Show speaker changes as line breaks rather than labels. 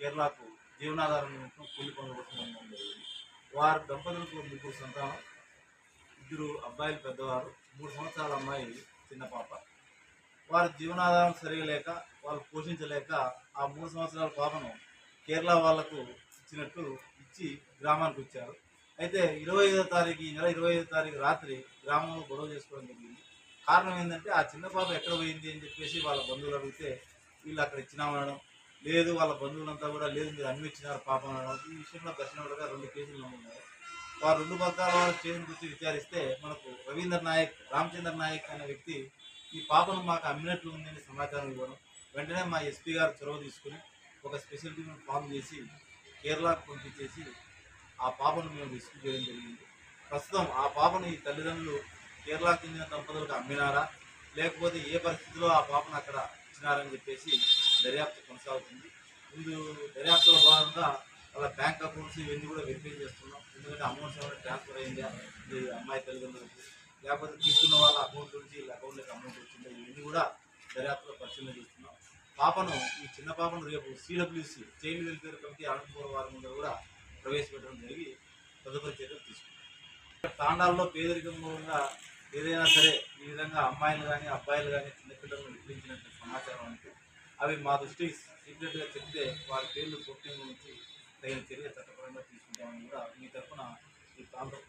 కేరళకు జీవనాధారం కూలి పనుల కోసం వారి దంపతులకు ముగ్గురు సంతానం. ఇద్దరు అబ్బాయిలు పెద్దవారు మూడు సంవత్సరాల అమ్మాయి చిన్న పాప. వారి జీవనాధారం సరిగా లేక వాళ్ళు పోషించలేక ఆ మూడు సంవత్సరాల పాపను కేరళ వాళ్ళకు ఇచ్చినట్టు ఇచ్చి గ్రామానికి వచ్చారు. అయితే ఇరవై ఐదో తారీఖు ఈ నెల ఇరవై ఐదో తారీఖు రాత్రి గ్రామంలో గొడవ చేసుకోవడం జరిగింది. కారణం ఏంటంటే ఆ చిన్న పాప ఎక్కడ పోయింది అని చెప్పేసి వాళ్ళ బంధువులు అడిగితే వీళ్ళు అక్కడ ఇచ్చినామనడం లేదు వాళ్ళ బంధువులంతా కూడా లేదు మీరు అన్ని పాపం ఈ విషయంలో దర్శనం రెండు కేసులు నమోదయ్యాయి వారు రెండు వర్గాల వారు చేసిన గురించి విచారిస్తే మనకు రవీంద్ర నాయక్ రామచంద్ర నాయక్ అనే వ్యక్తి ఈ పాపను మాకు అమ్మినట్లు ఉందని సమాచారం ఇవ్వడం వెంటనే మా ఎస్పీ గారు చొరవ తీసుకుని ఒక స్పెషల్ టీమ్ ఫామ్ చేసి కేరళకు పంపించేసి ఆ పాపను మేము రిస్క్ చేయడం జరిగింది. ప్రస్తుతం ఆ పాపను ఈ తల్లిదండ్రులు కేరళకు చెందిన దంపతులకు అమ్మినారా? లేకపోతే ఏ పరిస్థితిలో ఆ పాపను అక్కడ ఇచ్చినారని చెప్పేసి దర్యాప్తు కొనసాగుతుంది. ముందు దర్యాప్తులో భాగంగా వాళ్ళ బ్యాంక్ అకౌంట్స్ ఇవన్నీ కూడా వెరిఫై చేస్తున్నాం. ఎందుకంటే అమౌంట్స్ ఏమైనా ట్రాన్స్ఫర్ అయిందా ఈ అమ్మాయి తల్లిదండ్రులకు లేకపోతే తీసుకున్న వాళ్ళ అకౌంట్ నుంచి వీళ్ళ అకౌంట్లోకి అమౌంట్ వచ్చిందా? ఇవన్నీ కూడా దర్యాప్తులో పరిశీలన చేస్తున్నాం. పాపను ఈ చిన్న పాపను రేపు CWC child welfare committee Anantapuram వారి ముందు కూడా ప్రవేశపెట్టడం జరిగి తదుపరి చర్యలు తీసుకున్నాం తాండాల్లో పేదరికంగా ఉన్న ఏదైనా సరే ఈ విధంగా అమ్మాయిలు కానీ అబ్బాయిలు కానీ చిన్నపిల్లలను విక్రించినట్టు సమాచారం ఉంటుంది అవి మా దృష్టికి సీక్రెట్గా చెప్తే వారి పేర్లు గోప్యంగా నుంచి తగిన చర్య చట్టపరంగా తీసుకుంటామని కూడా మీ తరఫున ఈ ప్రాంతం